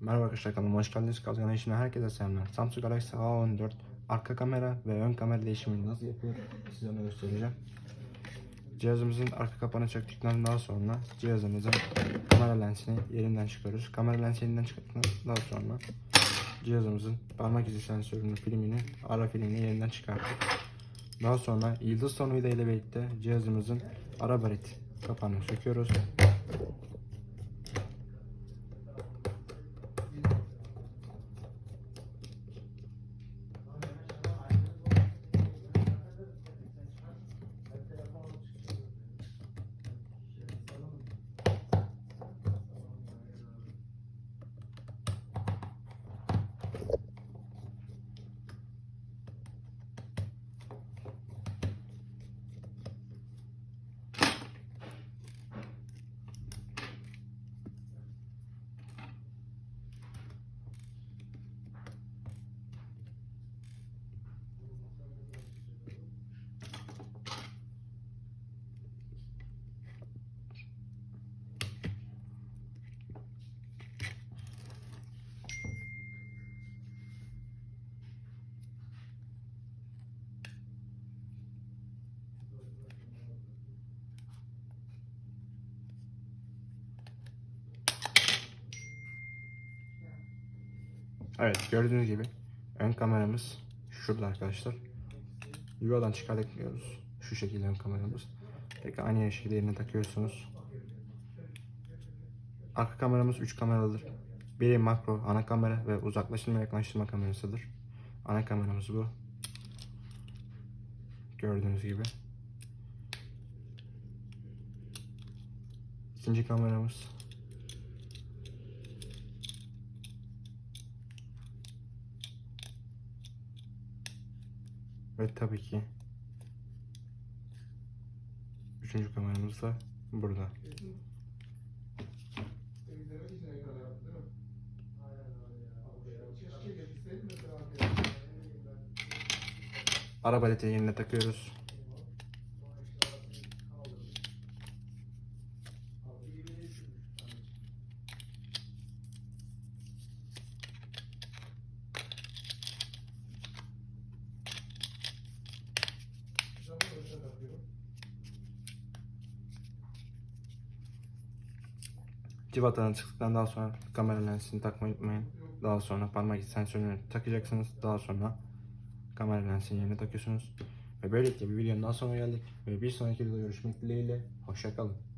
Merhaba arkadaşlar kanalıma hoş geldiniz. Kazgan işine herkese selamlar. Samsung Galaxy A14 arka kamera ve ön kamera değişimini nasıl yapılır size onu göstereceğim. Cihazımızın arka kapağını çöktükten daha sonra cihazımızın kamera lensini yerinden çıkarıyoruz. Kamera lensi yerinden daha sonra cihazımızın parmak izi sensörünün filmini, ara filmini yerinden çıkarttık. Daha sonra yıldız tornavida ile birlikte cihazımızın ara barit kapağını söküyoruz. Evet gördüğünüz gibi ön kameramız şurada arkadaşlar. Yuvadan çıkartmıyoruz. Şu şekilde ön kameramız. Tekrar aynı şekilde yerine takıyorsunuz. Arka kameramız 3 kameralıdır. Biri makro ana kamera ve uzaklaştırma yaklaştırma kamerasıdır. Ana kameramız bu. Gördüğünüz gibi. İkinci kameramız Ve tabii ki üçüncü kameramız da burada. Araba baleti yerine takıyoruz. Civatadan çıktıktan daha sonra kamera lensini takmayı unutmayın. Daha sonra parmak sensörünü takacaksınız. Daha sonra kamera lensini yerine takıyorsunuz. Ve böylelikle bir videonun daha sonuna geldik. Ve bir sonraki videoda görüşmek dileğiyle. Hoşçakalın.